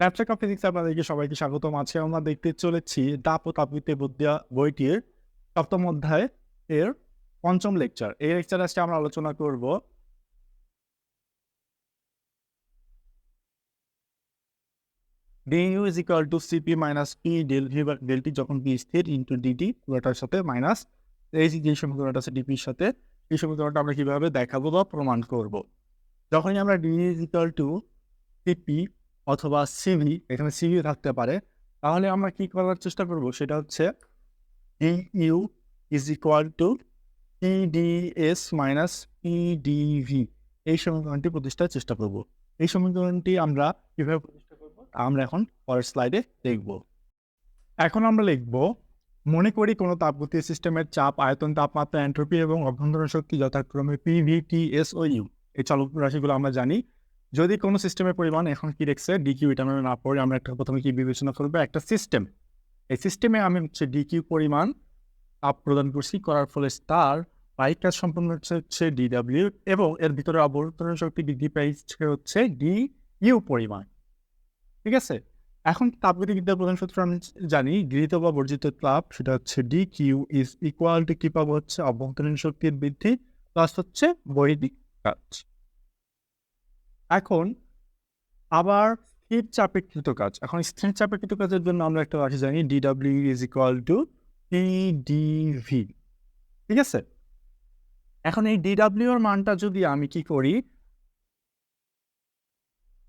Laptop physics আপনাদেরকে সবাইকে স্বাগতম। আছে আমরা দেখতে চলেছি দাপ ও তাপবিদ্যা বিদ্যা বইটির সপ্তম অধ্যায় এর পঞ্চম লেকচার এই লেকচার আজকে আমরা আলোচনা করব DU is equal to CP minus P del V del T যখন পি স্থির ইন্টু ডিটি পুরোটার সাথে মাইনাস এই যে সমীকরণটা আছে ডিপির সাথে, এই সমীকরণটা আমরা কীভাবে দেখাবো বা প্রমাণ করব। যখনই আমরা D is equal to CP অথবা সিভি এখানে সিভি থাকতে পারে। তাহলে আমরা কি করার চেষ্টা করব? সেটা হচ্ছে D U is equal to PDS minus PDV এই সমীকরণটি প্রতিষ্ঠার চেষ্টা করব। এই সমীকরণটি আমরা কীভাবে প্রতিষ্ঠা করব? আমরা এখন পরের স্লাইডে দেখব। এখন আমরা লিখব, মনে করি কোনো তাপগতীয় সিস্টেমের চাপ, আয়তন, তাপমাত্রা, এন্ট্রপি এবং অভ্যন্তরীণ শক্তি যথাক্রমে পিভি টি এস ও ইউ এই চলক রাশিগুলো আমরা জানি। যদি কোনো সিস্টেমের পরিমাণ এখন কি দেখছে ডিকিউ এটা না পড়ে আমরা একটা প্রথমে কি বিবেচনা করব? একটা সিস্টেম এই সিস্টেমে আমি হচ্ছে ডিকিউ পরিমাণ তাপ প্রদান করছি করার ফলে স্টার পাই কাজ সম্পূর্ণ হচ্ছে হচ্ছে ডিডাব্লিউ এবং এর ভিতরে অবতরণ শক্তি বৃদ্ধি পাইছে হচ্ছে ডি ইউ পরিমাণ। ঠিক আছে? এখন তাপগতিবিদ্যার প্রধান সূত্র আমি জানি, গৃহীত বা বর্জিত তাপ, সেটা হচ্ছে D Q is equal to কি পাবো হচ্ছে? অভ্যন্তরীণ শক্তির বৃদ্ধি প্লাস হচ্ছে বৈদিক কাজ। এখন আবার স্থির চাপেক্ষিত কাজ। এখন স্থির চাপেক্ষিত কাজের জন্য আমরা একটা রাশি জানি DW is equal to PDV ঠিক আছে? এখন এই ডিডাব্লিউ এর মানটা যদি আমি কি করি?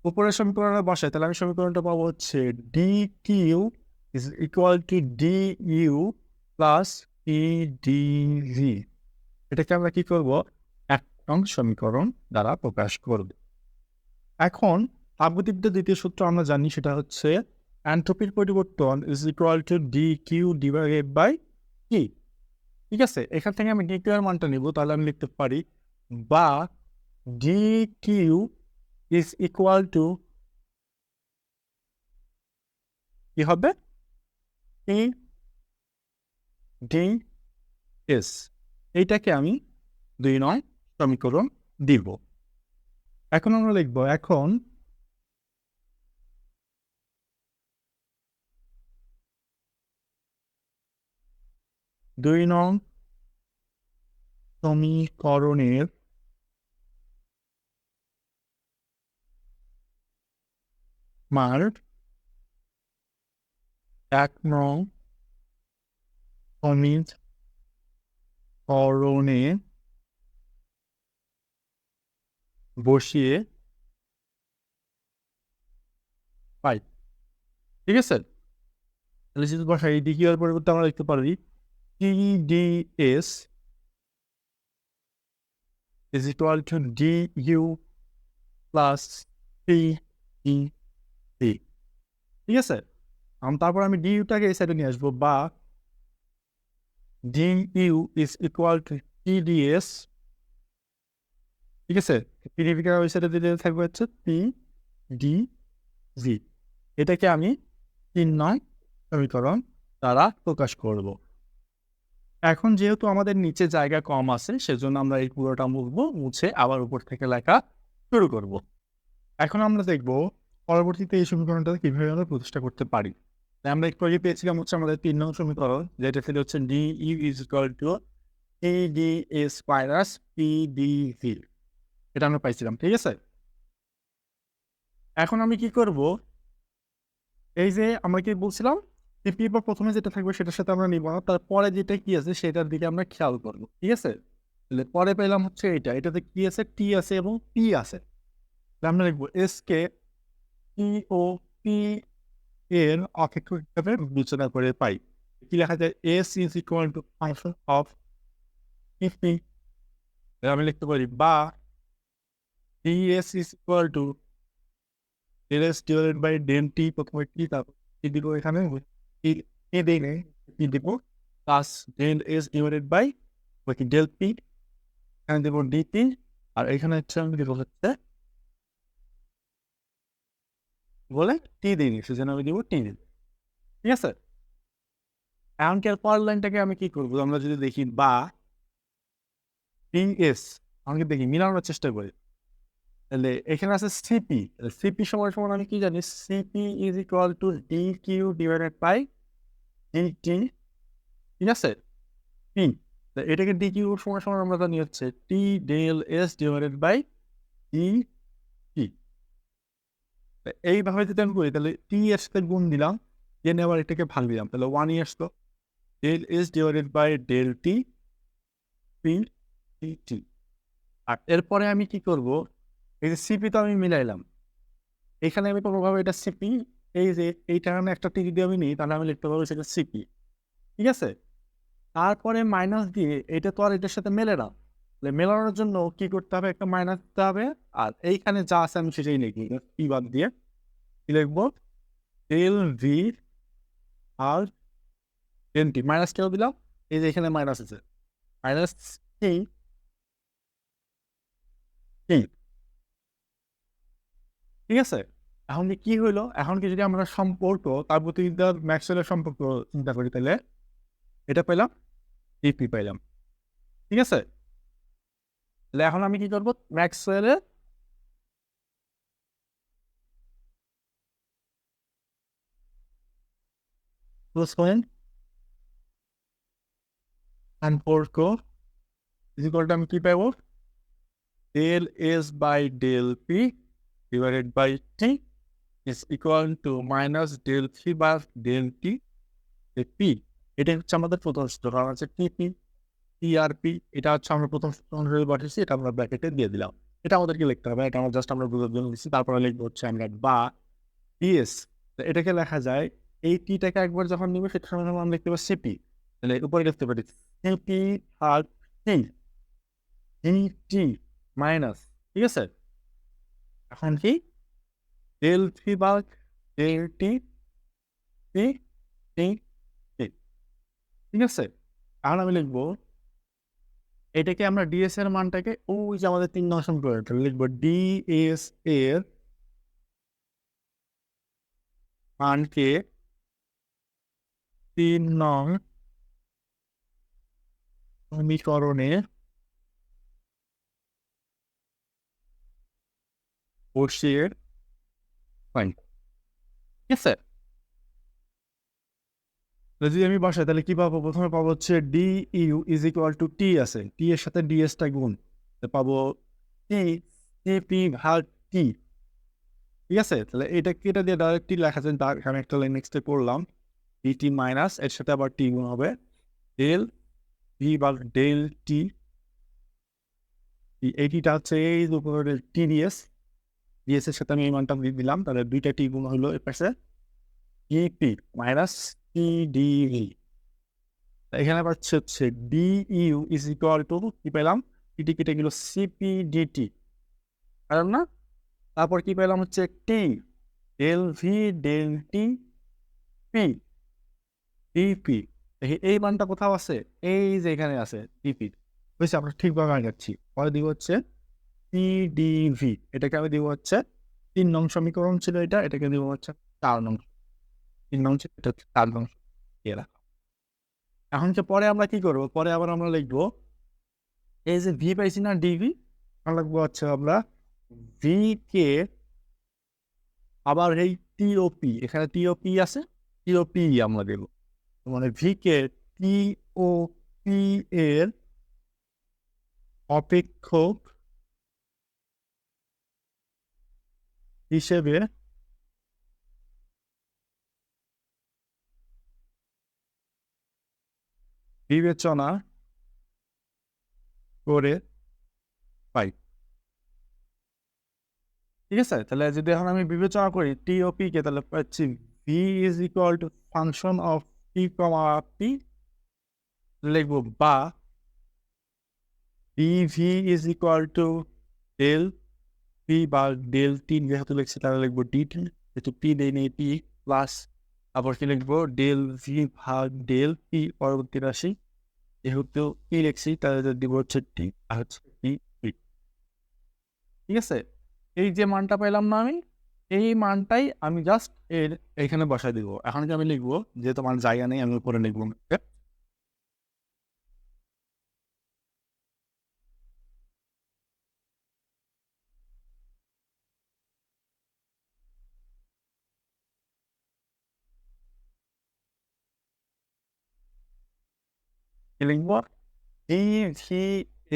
উপরের সমীকরণে বসাই, তাহলে আমি সমীকরণটা পাবো হচ্ছে D Q is equal to D U plus PDV এটাকে আমরা কি করব? এক সমীকরণ দ্বারা প্রকাশ করব। এখন তাপগতিবিদ্যার দ্বিতীয় সূত্র আমরা জানি সেটা হচ্ছে অ্যান্ট্রপির পরিবর্তন is equal to D Q divided by কি ঠিক আছে? এখান থেকে আমি ডি কিউ এর মানটা নিব, তাহলে আমি লিখতে পারি বা d q is equal to কি হবে? ই ডি এস এইটাকে আমি দুই নয় সমীকরণ দিব। এখন আমরা লিখব এখন দুই নং সমীকরণের মান এক নং সমীকরণে বসিয়ে পাই ঠিক আছে? তাহলে যদি বসাই ডি কিউ এর পরিবর্তে আমরা লিখতে পারি t d s is equal to du t ঠিক আছে? তারপর আমি ডি ডিউটাকে এই সাইডে নিয়ে আসব বা d u is equal to t d s ঠিক আছে? পিডিভিকে ওই সাইডে দিলে থাকবে হচ্ছে পি ডি জি এটাকে আমি তিন নয় সমীকরণ দ্বারা প্রকাশ করব। এখন যেহেতু আমাদের নিচে জায়গা কম আছে, সেজন্য আমরা এই পুরোটা মুছবো মুছে আবার উপর থেকে লেখা শুরু করব। এখন আমরা দেখব পরবর্তীতে এই সমীকরণটা কীভাবে আমরা প্রতিষ্ঠা করতে পারি। তাই আমরা একটু আগে পেয়েছিলাম হচ্ছে আমাদের তিন নং সমীকরণ, যেটা ছিল হচ্ছে d u is equal to p d s minus p d v এটা আমরা পাইছিলাম, ঠিক আছে? এখন আমি কি করব? এই যে আমরা কি বলছিলাম? সিপি বা প্রথমে যেটা থাকবে সেটার সাথে আমরা নিব না তারপরে যেটা কি আছে সেটার দিকে আমরা খেয়াল করব, ঠিক আছে? তাহলে পরে পেলাম হচ্ছে এটা এটাতে কি আছে? টি আছে এবং পি আছে। আমরা লিখব এস কে পি ও পি এর অপেক্ষক হিসাবে বিবেচনা করে পাই। কি লেখা যায়? S is equal to function of আমি লিখতে পারি বা is equal to del s divided by del t প্রথমে টি তারপর টি দিব এখানে। টি দিলে টি দিব plus del s divided by কি ডেল পি এখানে দেবো ডিটি আর এখানে হচ্ছে আমি দিব হচ্ছে বলে টি দিই সেজন্য আমি দিব টি দিই ঠিক আছে? এখন পরের লাইনটাকে আমি কি করব? আমরা যদি দেখি বা টি এস আমাকে দেখি মিলানোর চেষ্টা করি। তাহলে এখানে আছে সিপি সিপি সমান সমান আমি কি জানি? C p is equal to d q divided by d t ঠিক আছে? পি এটাকে ডি কিউ সমান সমান আমরা জানি হচ্ছে t del s divided by e t এইভাবে যদি আমি করি, তাহলে টি এর সাথে গুণ দিলাম দেন আবার এটাকে ভাগ দিলাম, তাহলে ওয়ান ই আসলো del s divided by del t p t t আর এরপরে আমি কি করব? এই যে সিপি তো আমি মিলাইলাম। এখানে আমি কোনোভাবে এটা সিপি এই যে এইটা আমি একটা টি যদি আমি নিই, তাহলে আমি লিখতে পারব সেটা সিপি ঠিক আছে? তারপরে মাইনাস দিয়ে এটা তো আর এটার সাথে মেলে না। মেলানোর জন্য কি করতে হবে? একটা মাইনাস দিতে হবে। আর এইখানে যা আছে আমি সেটাই লিখি পি বাদ দিয়ে কি লিখব? এল ভি আর এন টি মাইনাস কেউ দিলাম? এই যে এখানে মাইনাস আছে। মাইনাস টি ঠিক আছে? এখন কি কি হইল? এখন কি যদি আমরা সম্পর্ক, তার প্রতি ম্যাক্সওয়েলের সম্পর্ক চিন্তা করি তাহলে এটা পেলাম ডিপি পাইলাম। ঠিক আছে? তাহলে এখন আমি কি করব? ম্যাক্সওয়েলের সম্পর্ক ইজিকলটা আমি কি পাবো del s by del p divided by t is equal to minus del p by del t the p. এটা হচ্ছে আমাদের প্রথম সূত্র। কারণ আছে টিপি টিআরপি এটা হচ্ছে আমরা প্রথম সূত্র অনুসারে এটা আমরা ব্র্যাকেটে দিয়ে দিলাম। এটা আমাদেরকে লিখতে হবে, এটা আমরা জাস্ট আমরা বোঝার জন্য দিচ্ছি তারপরে লিখব হচ্ছে আমরা বা পিএস এটাকে লেখা যায়, এই টিটাকে একবার যখন নিবে আমরা লিখতে পারি সিপি তাহলে উপরে লিখতে পারি সিপি আর টি টি মাইনাস ঠিক আছে? এখন কি? ডেল থ্রি বাগ ডেল টি টি টি ঠিক আছে? এখন আমি লিখব, এটাকে আমরা ডিএস এর মানটাকে ওই যে আমাদের তিন নং সমীকরণ লিখব ডিএস এর মানকে তিন নং সমীকরণে বসিয়ে ফাইন ঠিক আছে যদি আমি বসাই তাহলে কি পাবো? প্রথমে পাবো হচ্ছে d u is equal to t আছে। টি এর সাথে ডিএসটা গুণ। পাবো টি টি পি ভাগ টি ঠিক আছে? তাহলে এটা এটা দিয়ে ডাইরেক্টলি লেখা যায় তার এখানে একটা লাইন নেক্সটে করলাম ডি টি মাইনাস এর সাথে আবার টি গুণ হবে। ডেল ভি বা ডেল টি এইটিটা হচ্ছে এই উপরে টিডিএস সাথে আমি এই মানটা দিলাম। তাহলে দুইটা টি গুণ হলো এর পাশে মাইনাস টিডিভি এখানে হচ্ছে ডিইউ ইজ ইকুয়াল টু কি পেলাম? কেটে গেল সিপিডিটি না? তারপর কি পেলাম হচ্ছে t del v del t p d p এই মানটা কোথাও আছে? এই যে এখানে আছে ডিপি বুঝছি? আমরা ঠিকভাবে আগে যাচ্ছি পরে দিব হচ্ছে পিডিভি এটাকে আমি দিব হচ্ছে তিন নং সমীকরণ ছিল এটা, এটাকে দিব হচ্ছে চার নং তিন নং ছিল এটা হচ্ছে চার নং দিয়ে রাখা। এখন পরে আমরা কি করব? পরে আবার আমরা লিখব এই যে ভি পাইছি না ডিভি আমরা লিখব হচ্ছে আমরা ভি কে আবার এই টিওপি এখানে টিওপি আছে টিওপি আমরা দেব। মানে ভি কে টিওপি এর অপেক্ষক হিসেবে বিবেচনা করে পাই। ঠিক আছে? তাহলে যদি এখন আমি বিবেচনা করি টি ও পি কে, তাহলে পাচ্ছি v is equal to function of p comma p লিখব বা d v is equal to del p বা ডেল টি যেহেতু লিখছি তাহলে লিখব ডি টি যেহেতু পি দেই নেই পি প্লাস আবার কি লিখব? ডেল ভি ভাগ ডেল পি পরবর্তী রাশি, যেহেতু পি লিখছি তাহলে দিব হচ্ছে টি আর হচ্ছে টি পি ঠিক আছে? এই যে মানটা পেলাম না আমি, এই মানটাই আমি জাস্ট এর এখানে বসাই দিব। এখন কি আমি লিখব? যেহেতু আমার জায়গা নেই, আমি উপরে লিখব। কি লিখব ডি ভি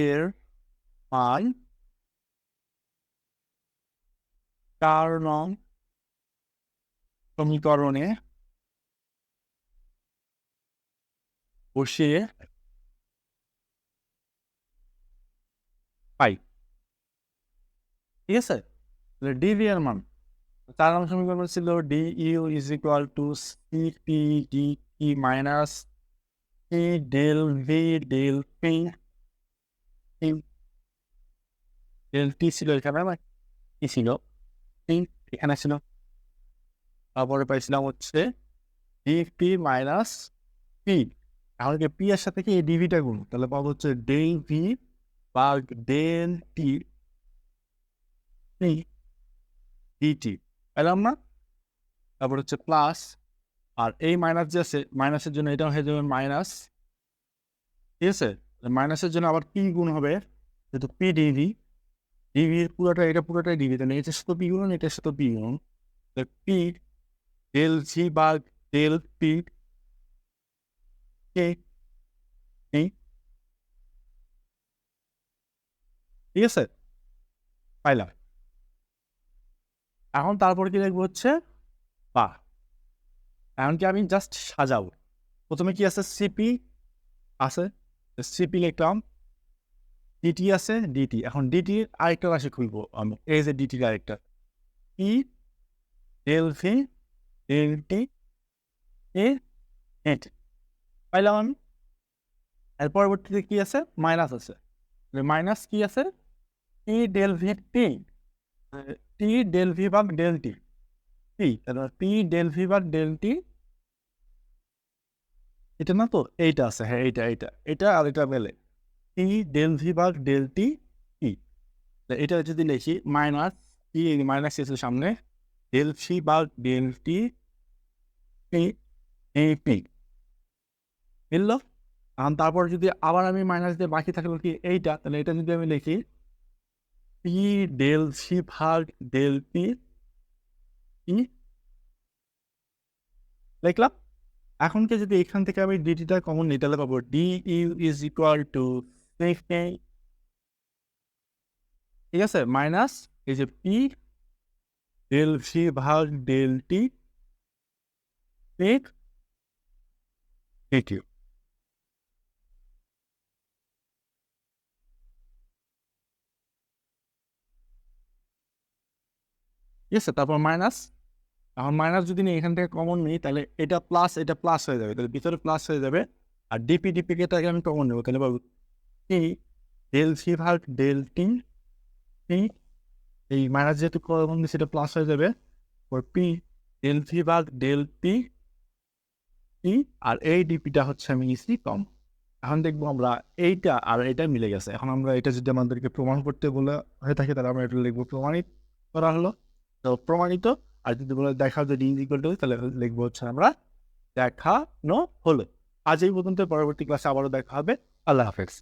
এর মান চার নং সমীকরণে বসিয়ে পাই ঠিক আছে ডিভি এর মান চার নং সমীকরণ ছিল d u is equal to c p d e minus del v del p del t ছিল এখানে না কি ছিল এখানে ছিল তারপরে পাইছিলাম হচ্ছে ডি পি মাইনাস পি এখন পি এর সাথে এই ডিভিটা গুণ তাহলে পাবো হচ্ছে ডেল ভি বা ডেল টি ডিটি পেলাম না তারপর হচ্ছে প্লাস আর এই মাইনাস যে আছে মাইনাসের জন্য এটা হয়ে যাবে মাইনাস ঠিক আছে? মাইনাসের জন্য আবার পি গুণ হবে, যেহেতু পি ডিভি ডিভির পুরোটা এটা পুরোটাই ডিভি তাহলে এটার সাথে পি গুণ এটার সাথে পি গুণ। পি ডেল জি বা ডেল পি কে ঠিক আছে? পাইলাম। এখন তারপর কি লিখব হচ্ছে? বা এখন কি আমি জাস্ট সাজাবো। প্রথমে কি আছে? সিপি আছে। সিপি লিখলাম। ডিটি আছে ডিটি এখন ডিটি আরেকটা রাশি খুলবো আমি। এই যে ডিটির আরেকটা। E del v del t এ এট পাইলাম আমি। এর পরবর্তীতে কি আছে? মাইনাস আছে। মাইনাস কি আছে? T del v t t del v ভাগ ডেল টি টি তারপর পি ডেল ভি ভাগ ডেল টি এটা না তো এইটা আছে হ্যাঁ এইটা এইটা, এটা আর এটা মেলে। টি ডেল ভি ভাগ ডেল টি টি এটা যদি লিখি মাইনাস টি মাইনাস এসে সামনে ডেল ভি ভাগ ডেল টি পি এ পি মিলল? এখন তারপর যদি আবার আমি মাইনাস দিয়ে বাকি থাকল কি এইটা, তাহলে এটা যদি আমি লিখি পি ডেল সি ভাগ ডেল পি কি যদি এখান থেকে আমি ডিটিটা কমন নিই তাহলে পাবো d u is equal to ঠিক আছে? মাইনাস এই যে পি ডেল সি ভাগ ডেল টি ঠিক ইউ ঠিক আছে? তারপর মাইনাস এখন মাইনাস যদি নিই, এখান থেকে কমন নিই, তাহলে এটা প্লাস এটা প্লাস হয়ে যাবে। তাহলে ভিতরে প্লাস হয়ে যাবে। আর ডিপি ডিপিকে তাকে আমি কমন নেব। তাহলে পাবো টি ডেল সি ভাগ ডেল টি টি এই মাইনাস যেহেতু কমন দিই সেটা প্লাস হয়ে যাবে। পি ডেল সি ভাগ ডেল টি টি আর এই ডিপিটা হচ্ছে আমি নিচ্ছি কম এখন দেখব আমরা এইটা আর এটা মিলে গেছে। এখন আমরা এটা যদি আমাদেরকে প্রমাণ করতে বলে হয়ে থাকে, তাহলে আমরা এটা লিখব প্রমাণিত করা হলো। তো প্রমাণিত আর যদি বলে দেখা যে ডি ইকুয়াল টু তাহলে লিখব হচ্ছে আমরা দেখানো হলো। আজ এই পর্যন্ত, পরবর্তী ক্লাসে আবারও দেখা হবে। আল্লাহ হাফেজ।